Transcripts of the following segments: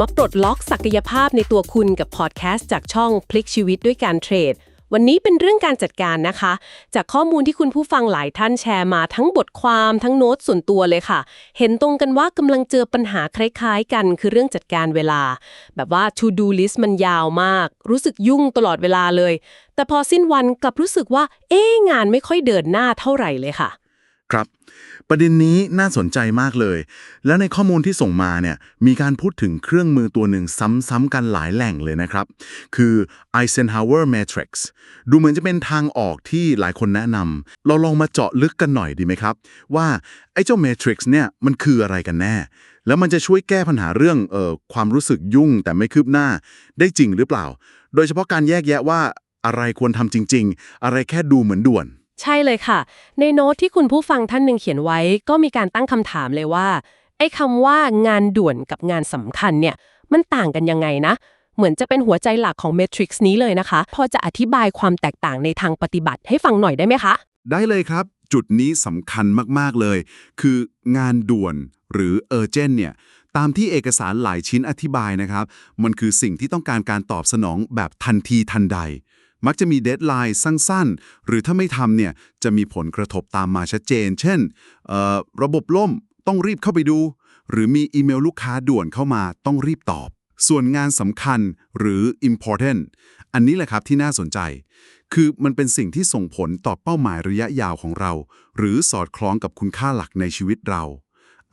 มาปลดล็อกศักยภาพในตัวคุณกับพอดแคสต์จากช่องพลิกชีวิตด้วยการเทรด วันนี้เป็นเรื่องการจัดการนะคะ จากข้อมูลที่คุณผู้ฟังหลายท่านแชร์มาทั้งบทความทั้งโน้ตส่วนตัวเลยค่ะ เห็นตรงกันว่ากำลังเจอปัญหาคล้ายๆ กันคือเรื่องจัดการเวลา แบบว่า to do list มันยาวมาก รู้สึกยุ่งตลอดเวลาเลย แต่พอสิ้นวันกลับรู้สึกว่า เอ๊งานไม่ค่อยเดินหน้าเท่าไหร่เลยค่ะ ครับ ประเด็นนี้น่าสนใจมากเลย แล้วในข้อมูลที่ส่งมาเนี่ยมีการพูดถึงเครื่องมือตัวหนึ่งซ้ำๆกันหลายแหล่งเลยนะครับ คือ Eisenhower Matrix ดูเหมือนจะเป็นทางออกที่หลายคนแนะนำเราลองมาเจาะลึกกันหน่อยดีไหมครับ ว่าไอ้เจ้า Matrix เนี่ยมันคืออะไรกันแน่ แล้วมันจะช่วยแก้ปัญหาเรื่องเอ่อความรู้สึกยุ่งแต่ไม่คืบหน้าได้จริงหรือเปล่า โดยเฉพาะการแยกแยะว่าอะไรควรทำจริง ๆ อะไรแค่ดูเหมือนด่วน ใช่เลยค่ะ ในโน้ตที่คุณผู้ฟังท่านหนึ่งเขียนไว้ ก็มีการตั้งคำถามเลยว่า ไอ้คำว่างานด่วนกับงานสำคัญเนี่ย มันต่างกันยังไงนะ เหมือนจะเป็นหัวใจหลักของ Matrix นี้เลยนะคะ พอจะอธิบายความแตกต่างในทางปฏิบัติให้ฟังหน่อยได้ไหมคะ ได้เลยครับ จุดนี้สำคัญมาก ๆ เลย คืองานด่วนหรือ urgent เนี่ยตามที่เอกสารหลายชิ้นอธิบายนะครับ มันคือสิ่งที่ต้องการการตอบสนองแบบทันทีทันใด มักจะมีเดทไลน์สั้นๆ หรือถ้าไม่ทำเนี่ยจะมีผลกระทบตามมาชัดเจน เช่น ระบบล่มต้องรีบเข้าไปดู หรือมีอีเมลลูกค้าด่วนเข้ามาต้องรีบตอบ ส่วนงานสำคัญหรือ important อันนี้แหละครับที่น่าสนใจ คือมันเป็นสิ่งที่ส่งผลต่อเป้าหมายระยะยาวของเรา หรือสอดคล้องกับคุณค่าหลักในชีวิตเรา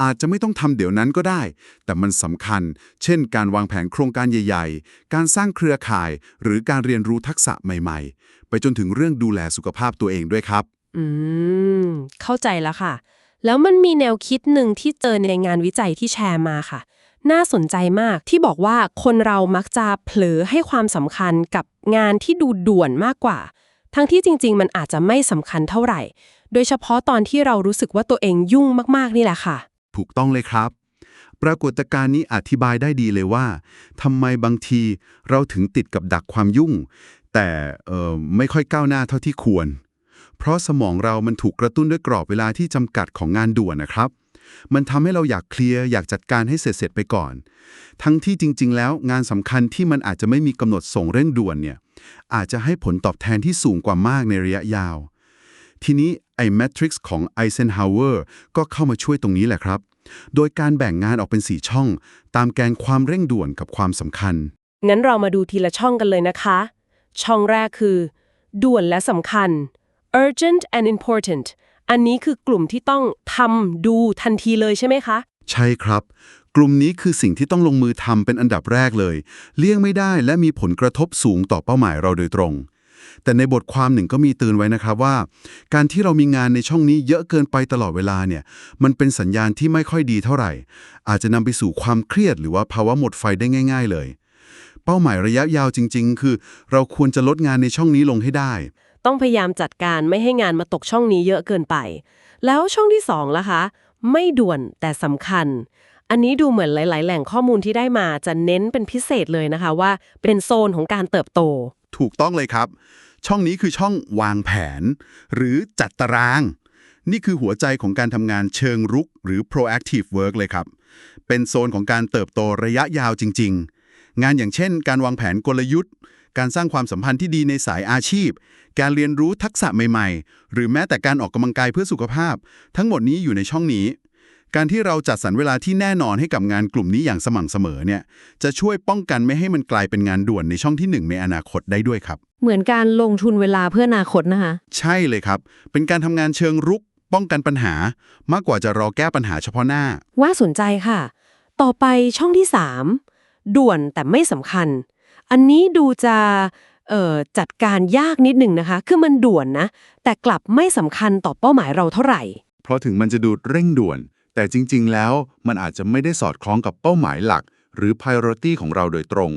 อาจจะไม่ต้องทำเดี๋ยวนั้นก็ได้ แต่มันสำคัญ เช่น การวางแผนโครงการใหญ่ ๆ การสร้างเครือข่าย หรือการเรียนรู้ทักษะใหม่ๆ ไปจนถึงเรื่องดูแลสุขภาพตัวเองด้วยครับ อืม เข้าใจแล้วค่ะ แล้วมันมีแนวคิดหนึ่งที่เจอในงานวิจัยที่แชร์มาค่ะ น่าสนใจมากที่บอกว่าคนเรามักจะเผลอให้ความสำคัญกับงานที่ดูด่วนมากกว่า ทั้งที่จริง ๆ มันอาจจะไม่สำคัญเท่าไหร่ โดยเฉพาะตอนที่เรารู้สึกว่าตัวเองยุ่งมากๆนี่แหละค่ะ ถูกต้องเลยครับ ปรากฏการณ์นี้อธิบายได้ดีเลยว่าทำไมบางทีเราถึงติดกับดักความยุ่ง แต่ไม่ค่อยก้าวหน้าเท่าที่ควร เพราะสมองเรามันถูกกระตุ้นด้วยกรอบเวลาที่จำกัดของงานด่วนนะครับมันทำให้เราอยากเคลียร์อยากจัดการให้เสร็จๆไปก่อน ทั้งที่จริง ๆ แล้วงานสำคัญที่มันอาจจะไม่มีกำหนดส่งเร่งด่วนเนี่ยอาจจะให้ผลตอบแทนที่สูงกว่ามากในระยะยาว ทีนี้ไอ้ Matrix ของ Eisenhower ก็เข้ามาช่วยตรงนี้แหละครับ โดยการแบ่งงานออกเป็น 4 ช่อง ตามแกนความเร่งด่วนกับความสำคัญ งั้นเรามาดูทีละช่องกันเลยนะคะ ช่องแรกคือ ด่วนและสำคัญ urgent and important อันนี้คือกลุ่มที่ต้องทำดูทันทีเลยใช่ไหมคะ ใช่ครับ กลุ่มนี้คือสิ่งที่ต้องลงมือทำเป็นอันดับแรกเลย เลี่ยงไม่ได้และมีผลกระทบสูงต่อเป้าหมายเราโดยตรง แต่ในบทความหนึ่งก็มีเตือนไว้นะครับว่า การที่เรามีงานในช่องนี้เยอะเกินไปตลอดเวลาเนี่ย มันเป็นสัญญาณที่ไม่ค่อยดีเท่าไหร่ อาจจะนำไปสู่ความเครียดหรือว่าภาวะหมดไฟได้ง่าย ๆ เลย เป้าหมายระยะยาวจริง ๆ คือ เราควรจะลดงานในช่องนี้ลงให้ได้ ต้องพยายามจัดการไม่ให้งานมาตกช่องนี้เยอะเกินไป แล้วช่องที่สองล่ะคะ ไม่ด่วนแต่สำคัญ อันนี้ดูเหมือนหลาย ๆ แหล่งข้อมูลที่ได้มาจะเน้นเป็นพิเศษเลยนะคะว่าเป็นโซนของการเติบโต ถูกต้องเลยครับ ช่องนี้คือช่องวางแผน หรือจัดตาราง นี่คือหัวใจของการทำงานเชิงรุก หรือ proactive work เลยครับ เป็นโซนของการเติบโตระยะยาวจริง ๆ งานอย่างเช่น การวางแผนกลยุทธ์ การสร้างความสัมพันธ์ที่ดีในสายอาชีพ การเรียนรู้ทักษะใหม่ ๆ หรือแม้แต่การออกกำลังกายเพื่อสุขภาพ ทั้งหมดนี้อยู่ในช่องนี้ การที่เราจัดสรรเวลาที่แน่นอนให้กับงานกลุ่มนี้อย่างสม่ำเสมอเนี่ยจะช่วยป้องกันไม่ให้มันกลายเป็นงานด่วนในช่องที่หนึ่งในอนาคตได้ด้วยครับ เหมือนการลงทุนเวลาเพื่ออนาคตนะคะ ใช่เลยครับ เป็นการทำงานเชิงรุก ป้องกันปัญหา มากกว่าจะรอแก้ปัญหาเฉพาะหน้า ว่าสนใจค่ะ ต่อไปช่องที่ 3 ด่วนแต่ไม่สำคัญ อันนี้ดูจะเอ่อจัดการยากนิดหนึ่งนะคะ คือมันด่วนนะ แต่กลับไม่สำคัญต่อเป้าหมายเราเท่าไหร่ เพราะถึงมันจะดูเร่งด่วน แต่จริง ๆ แล้วมันอาจจะไม่ได้สอดคล้องกับเป้าหมายหลัก หรือ priority ของเราโดยตรง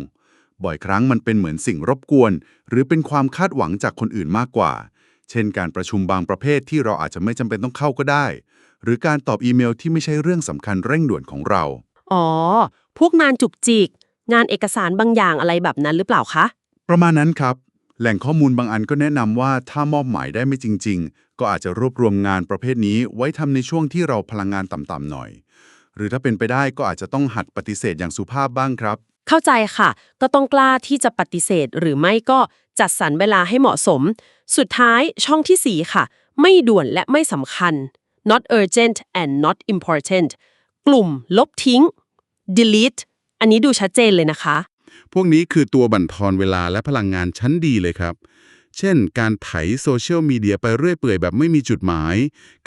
บ่อยครั้งมันเป็นเหมือนสิ่งรบกวน หรือเป็นความคาดหวังจากคนอื่นมากกว่า เช่น การประชุมบางประเภทที่เราอาจจะไม่จำเป็นต้องเข้าก็ได้ หรือการตอบอีเมลที่ไม่ใช่เรื่องสำคัญเร่งด่วนของเรา อ๋อ พวกงานจุกจิก งานเอกสารบางอย่างอะไรแบบนั้นหรือเปล่าคะ ประมาณนั้นครับ แหล่งข้อมูลบางอันก็แนะนำว่าถ้ามอบหมายได้ไม่จริงๆ ก็อาจจะรวบรวมงานประเภทนี้ไว้ทำในช่วงที่เราพลังงานต่ำๆหน่อย หรือถ้าเป็นไปได้ก็อาจจะต้องหัดปฏิเสธอย่างสุภาพบ้างครับ เข้าใจค่ะ ก็ต้องกล้าที่จะปฏิเสธหรือไม่ก็จัดสรรเวลาให้เหมาะสม สุดท้ายช่องทีสี่4 ค่ะ ไม่ด่วนและไม่สำคัญ not urgent and not important กลุ่ม ลบทิ้ง delete อันนี้ดูชัดเจนเลยนะคะ พวกนี้คือตัวบั่นทอนเวลาและพลังงานชั้นดีเลยครับ เช่น การไถโซเชียลมีเดียไปเรื่อยเปื่อยแบบไม่มีจุดหมาย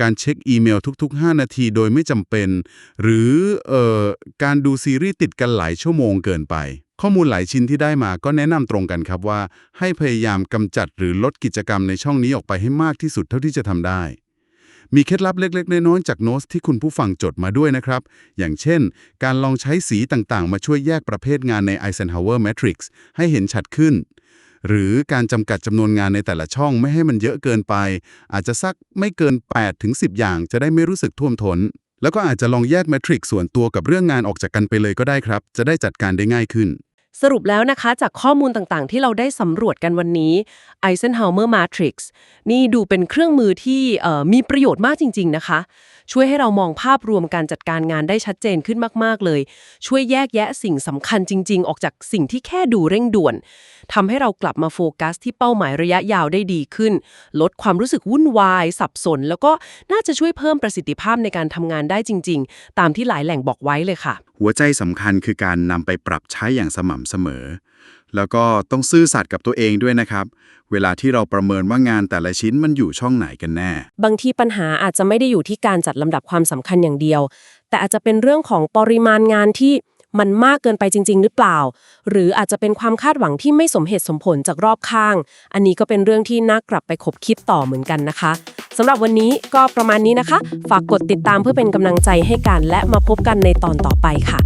การเช็คอีเมลทุก ๆ 5 นาทีโดยไม่จำเป็น หรือเอ่อการดูซีรีส์ติดกันหลายชั่วโมงเกินไป ข้อมูลหลายชิ้นที่ได้มาก็แนะนำตรงกันครับว่า ให้พยายามกำจัดหรือลดกิจกรรมในช่องนี้ออกไปให้มากที่สุดเท่าที่จะทำได้มีเคล็ดลับเล็กๆ น้อยๆจากโน้ตที่คุณผู้ฟังจดมาด้วยนะครับ อย่างเช่น การลองใช้สีต่างๆ มาช่วยแยกประเภทงานใน Eisenhower Matrix ให้เห็นชัดขึ้น หรือการจำกัดจำนวนงานในแต่ละช่องไม่ให้มันเยอะเกินไป อาจจะสักไม่เกิน 8 ถึง 10 อย่างจะได้ไม่รู้สึกท่วมท้น แล้วก็อาจจะลองแยกแมทริกส่วนตัวกับเรื่องงานออกจากกันไปเลยก็ได้ครับ จะได้จัดการได้ง่ายขึ้น สรุปแล้วนะคะจากข้อมูลต่างๆ ที่เราได้สำรวจกันวันนี้ Eisenhower Matrix นี่ดูเป็นเครื่องมือที่มีประโยชน์มากจริง ๆ นะคะ ช่วยให้เรามองภาพรวมการจัดการงานได้ชัดเจนขึ้นมาก ๆ เลย ช่วยแยกแยะสิ่งสำคัญจริง ๆ ออกจากสิ่งที่แค่ดูเร่งด่วนทำให้เรากลับมาโฟกัสที่เป้าหมายระยะยาวได้ดีขึ้น ลดความรู้สึกวุ่นวาย สับสน แล้วก็น่าจะช่วยเพิ่มประสิทธิภาพในการทำงานได้จริง ๆ ตามที่หลายแหล่งบอกไว้เลยค่ะ หัวใจสำคัญคือการนำไปปรับใช้อย่างสม่ำเสมอ แล้วก็ต้องซื่อสัตย์กับตัวเองด้วยนะครับ เวลาที่เราประเมินว่างานแต่ละชิ้นมันอยู่ช่องไหนกันแน่ บางทีปัญหาอาจจะไม่ได้อยู่ที่การจัดลำดับความสำคัญอย่างเดียว แต่อาจจะเป็นเรื่องของปริมาณงานที่มันมากเกินไปจริง ๆ หรือเปล่า หรืออาจจะเป็นความคาดหวังที่ไม่สมเหตุสมผลจากรอบข้าง อันนี้ก็เป็นเรื่องที่น่ากลับไปคบคิดต่อเหมือนกันนะคะ สำหรับวันนี้ก็ประมาณนี้นะคะ ฝากกดติดตามเพื่อเป็นกำลังใจให้กัน และมาพบกันในตอนต่อไปค่ะ